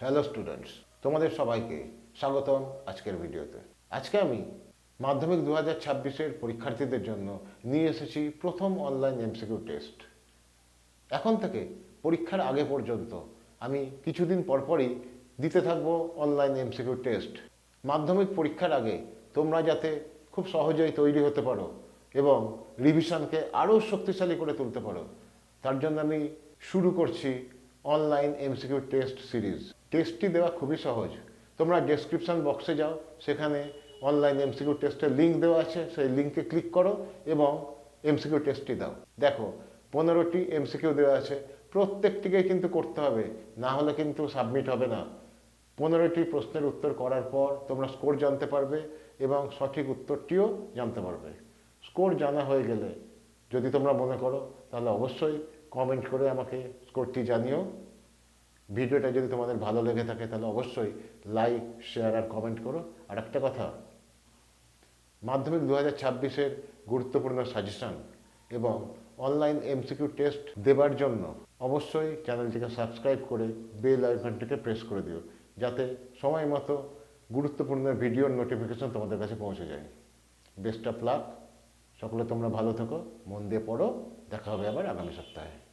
Hello students তোমাদের সবাইকে স্বাগতম আজকের ভিডিওতে। আজকে আমি মাধ্যমিক দু হাজার ছাব্বিশের পরীক্ষার্থীদের জন্য নিয়ে এসেছি প্রথম অনলাইন এমসিকিউ টেস্ট এখন থেকে পরীক্ষার আগে পর্যন্ত আমি কিছুদিন পরপরই দিতে থাকব অনলাইন এমসিকিউ টেস্ট মাধ্যমিক পরীক্ষার আগে তোমরা যাতে খুব সহজেই তৈরি হতে পারো এবং রিভিশনকে আরও শক্তিশালী করে তুলতে পারো, তার জন্য আমি শুরু করছি অনলাইন এমসিকিউ টেস্ট সিরিজ টেস্টটি দেওয়া খুবই সহজ। তোমরা ডেসক্রিপশন বক্সে যাও, সেখানে অনলাইন এমসিকিউ টেস্টের লিঙ্ক দেওয়া আছে, সেই লিঙ্কে ক্লিক করো এবং এমসিকিউ টেস্টটি দাও। দেখো, পনেরোটি এমসিকিউ দেওয়া আছে প্রত্যেকটিকে কিন্তু করতে হবে, না হলে কিন্তু সাবমিট হবে না। পনেরোটি প্রশ্নের উত্তর করার পর তোমরা স্কোর জানতে পারবে এবং সঠিক উত্তরটিও জানতে পারবে। স্কোর জানা হয়ে গেলে যদি তোমরা মনে করো, তাহলে অবশ্যই কমেন্ট করে আমাকে স্কোরটি জানিও। ভিডিওটা যদি তোমাদের ভালো লেগে থাকে তাহলে অবশ্যই লাইক শেয়ার আর কমেন্ট করো। আর একটা কথা, মাধ্যমিক দু হাজার ছাব্বিশের গুরুত্বপূর্ণ সাজেশন এবং অনলাইন এমসিকিউ টেস্ট দেবার জন্য অবশ্যই চ্যানেলটিকে সাবস্ক্রাইব করে বেল আইকনটিকে প্রেস করে দিও, যাতে সময় মতো গুরুত্বপূর্ণ ভিডিওর নোটিফিকেশন তোমাদের কাছে পৌঁছে যায়। বেস্ট অফ লাক সকলে তোমরা ভালো থেকো মন দিয়ে পড়ো। দেখা হবে আবার আগামী সপ্তাহে।